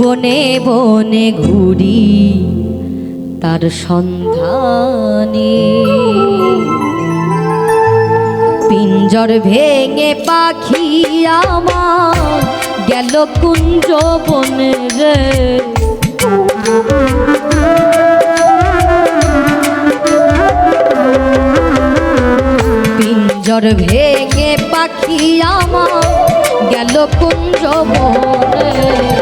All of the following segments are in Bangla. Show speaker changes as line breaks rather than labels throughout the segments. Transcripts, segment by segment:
বনে বনে ঘুরি তার সন্ধানে। পিঞ্জর ভেঙে পাখি আমার গেল কুঞ্জ বনে রে। পিঞ্জর ভেঙে পাখি আমার গেল কুঞ্জ বনে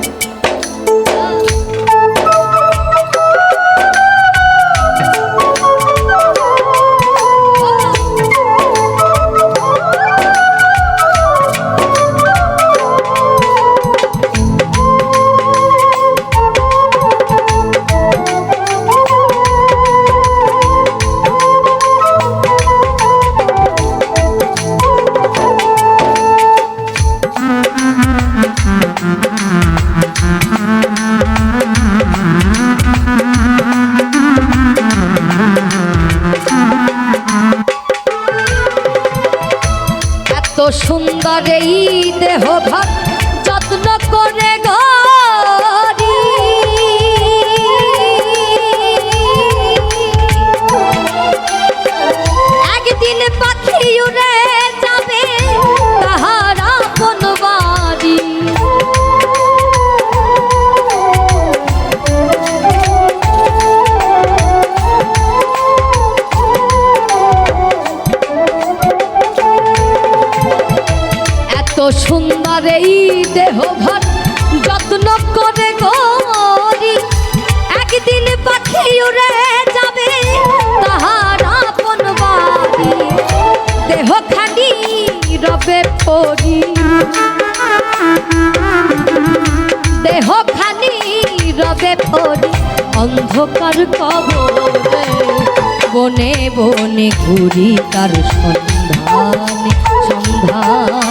সুন্দর এই দেহ ভাত সুন্দর এই দেহ ভার যত্ন করে গরি একদিন পাখি উড়ে যাবে, তাহার আপন বাড়ি। দেহ খানি রবে পরি। দেহ খানি রবে পরি। অন্ধকার কবরে বনে বনে ঘুরি তার সন্ধানে সন্ধানে।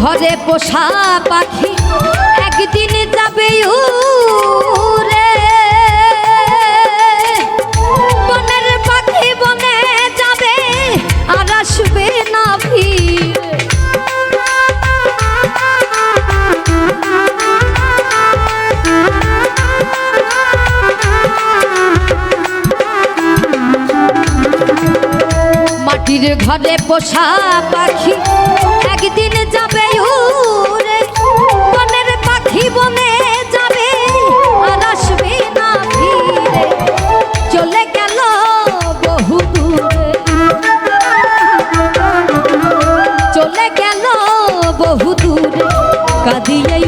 ঘরে পোষা পাখি একদিন যাবে উড়ে পাখির ঘরে পোষা পাখি, একদিন যাবে পাখি বনে যাবে, আর আসবে না ফিরে। চলে গেল বহু চলে গেল বহু দূরে। কাঁদিয়াই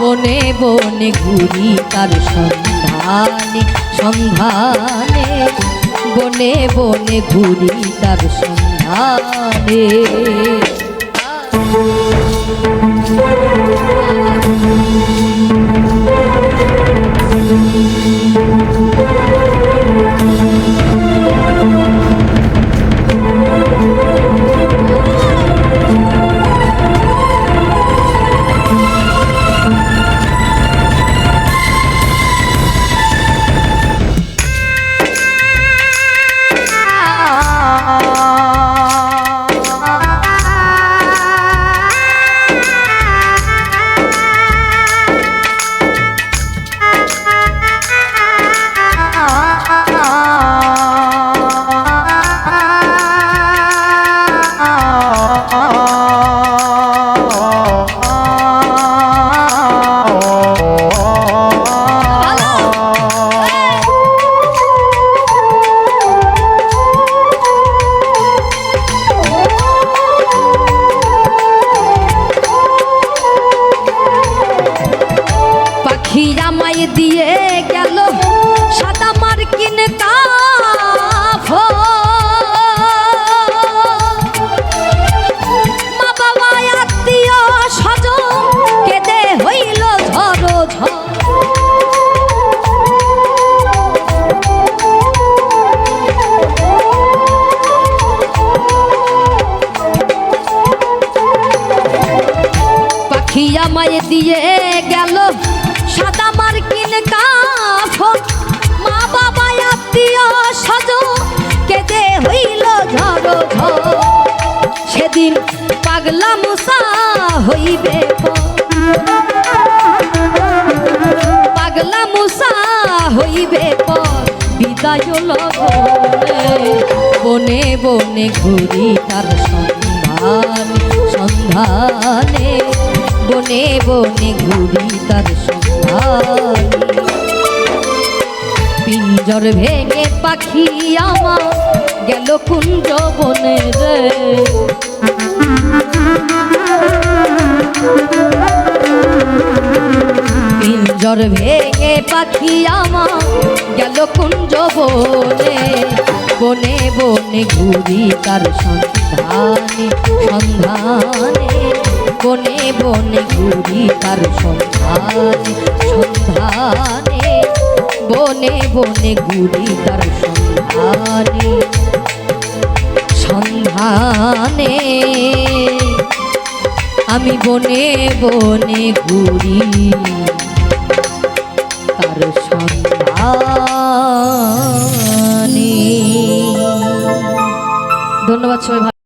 বনে বনে ঘুরি তার সন্ধানে সন্ধানে। বনে বনে ঘুরি তার সন্ধানে। পাখি আমায় দিয়ে গেল সাদা মার্কিন কাফন। মা বাবা, আত্মীয় সজ কেঁদে হইল ঝড়ো ঝড় সেদিন পাগলা মুসা হইবে পাগলা মুসা হইবে পর। বিদায় বনে বনে ঘুরি তার সন্ধান, সন্ধানে। বনে বনে ঘুরি তার পিঞ্জর ভেঙে পাখি আমার গেল কুঞ্জ বনে রে। পিঞ্জর ভেঙে পাখি আমার গেল কুঞ্জ বনে। বনে বনে ঘুরি তার সন্ধানে সন্ধানে। বনে বনে ঘুরি তার সন্ধান, সন্ধানে। বনে বনে ঘুরি তার সন্ধানে সন্ধানে। আমি বনে বনে ঘুরি তার সন্ধানে। ধন্যবাদ সবাই